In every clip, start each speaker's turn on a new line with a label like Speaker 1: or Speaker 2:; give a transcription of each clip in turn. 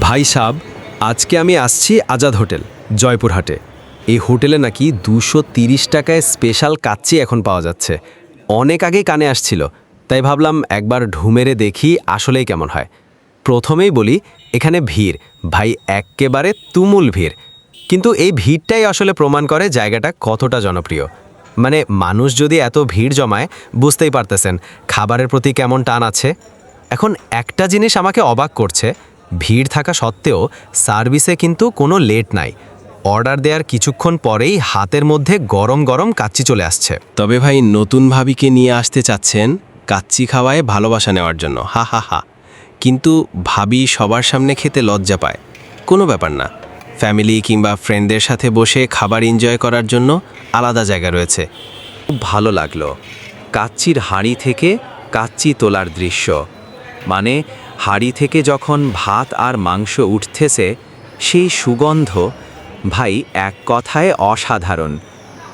Speaker 1: ভাই সাব, আজকে আমি আসছি আজাদ হোটেল, জয়পুরহাটে। এই হোটেলে নাকি দুশো টাকায় স্পেশাল কাচ্চি এখন পাওয়া যাচ্ছে। অনেক আগেই কানে আসছিল, তাই ভাবলাম একবার ঢুমেরে দেখি আসলেই কেমন হয়। প্রথমেই বলি, এখানে ভিড়, ভাই এক্কেবারে তুমুল ভিড়। কিন্তু এই ভিড়টাই আসলে প্রমাণ করে জায়গাটা কতটা জনপ্রিয়। মানে মানুষ যদি এত ভিড় জমায়, বুঝতেই পারতেছেন, খাবারের প্রতি কেমন টান আছে। এখন একটা জিনিস আমাকে অবাক করছে ভিড় থাকা সত্ত্বেও সার্ভিসে কিন্তু কোনো লেট নাই। অর্ডার দেওয়ার কিছুক্ষণ পরেই হাতের মধ্যে গরম গরম কাচ্চি চলে আসছে।
Speaker 2: তবে ভাই, নতুন ভাবিকে নিয়ে আসতে চাচ্ছেন কাচ্চি খাওয়ায় ভালোবাসা নেওয়ার জন্য। হা হা হা। কিন্তু ভাবি সবার সামনে খেতে লজ্জা পায়। কোনো ব্যাপার না। ফ্যামিলি কিংবা ফ্রেন্ডদের সাথে বসে খাবার এনজয় করার জন্য আলাদা জায়গা রয়েছে।
Speaker 3: খুব ভালো লাগল। কাচ্চির হাঁড়ি থেকে কাচ্চি তোলার দৃশ্য। মানে হাঁড়ি থেকে যখন ভাত আর মাংস উঠতেছে, সেই সুগন্ধ, ভাই, এক কথায় অসাধারণ।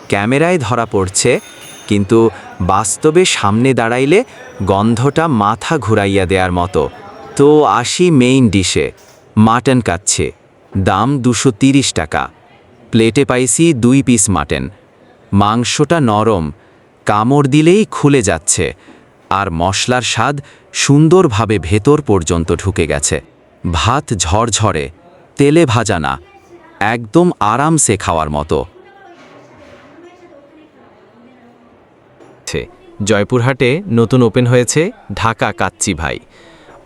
Speaker 3: ক্যামেরায় ধরা পড়ছে, কিন্তু বাস্তবে সামনে দাঁড়াইলে গন্ধটা মাথা ঘুরাইয়া দেওয়ার মতো। তো আসি মেইন ডিশে মাটন কাচ্ছে। দাম দুশো টাকা। প্লেটে পাইছি দুই পিস মাটন মাংসটা নরম, কামড় দিলেই খুলে যাচ্ছে। আর মশলার স্বাদ সুন্দরভাবে ভেতর পর্যন্ত ঢুকে গেছে। ভাত ঝরঝরে, তেলে ভাজা না, একদম আরামসে খাওয়ার মতো।
Speaker 2: জয়পুরহাটে নতুন ওপেন হয়েছে ঢাকা কাচ্চি ভাই।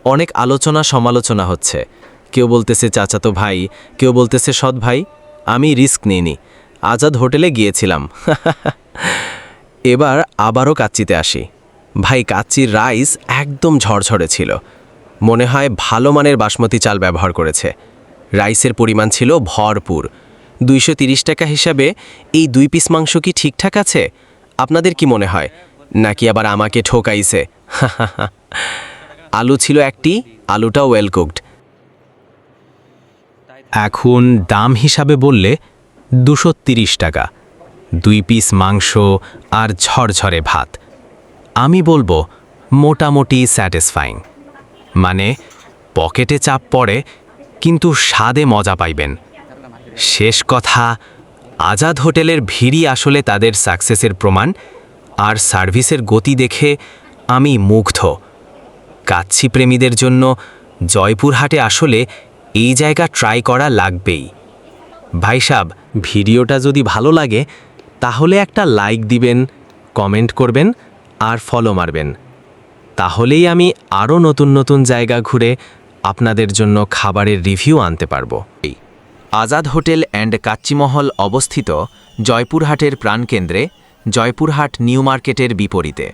Speaker 2: অনেক আলোচনা সমালোচনা হচ্ছে। কেউ বলতেছে, চাচাতো ভাই। কেউ বলতেছে, সৎ ভাই। আমি রিস্ক নিইনি। আজাদ হোটেলে গিয়েছিলাম। এবার আবারও কাচ্চিতে আসি। ভাই, কাচ্চির রাইস একদম ঝরঝরে ছিল। মনে হয় ভালো মানের বাসমতি চাল ব্যবহার করেছে। রাইসের পরিমাণ ছিল ভরপুর। দুইশো টাকা হিসাবে এই দুই পিস মাংস কি ঠিকঠাক আছে? আপনাদের কি মনে হয়? নাকি আবার আমাকে ঠোকাইছে? আলু ছিল একটি আলুটা ওয়েল কুকড এখন দাম হিসাবে বললে দুশো টাকা। দুই পিস মাংস আর ঝরঝরে ভাত। আমি বলব, মোটামুটি স্যাটিসফাইং। মানে পকেটে চাপ পড়ে, কিন্তু স্বাদে মজা পাইবেন। শেষ কথা, আজাদ হোটেলের ভিড়ই আসলে তাদের সাকসেসের প্রমাণ, আর সার্ভিসের গতি দেখে আমি মুগ্ধ। কাচ্ছি প্রেমীদের জন্য জয়পুরহাটে আসলে এই জায়গা ট্রাই করা লাগবেই। ভাই সাব, ভিডিওটা যদি ভালো লাগে, তাহলে একটা লাইক দিবেন, কমেন্ট করবেন আর ফলো মারবেন। তাহলেই আমি আরও নতুন নতুন জায়গা ঘুরে আপনাদের জন্য খাবারের রিভিউ আনতে পারব।
Speaker 3: আজাদ হোটেল অ্যান্ড কাচ্চিমহল অবস্থিত জয়পুরহাটের প্রাণকেন্দ্রে, জয়পুরহাট নিউ মার্কেটের বিপরীতে।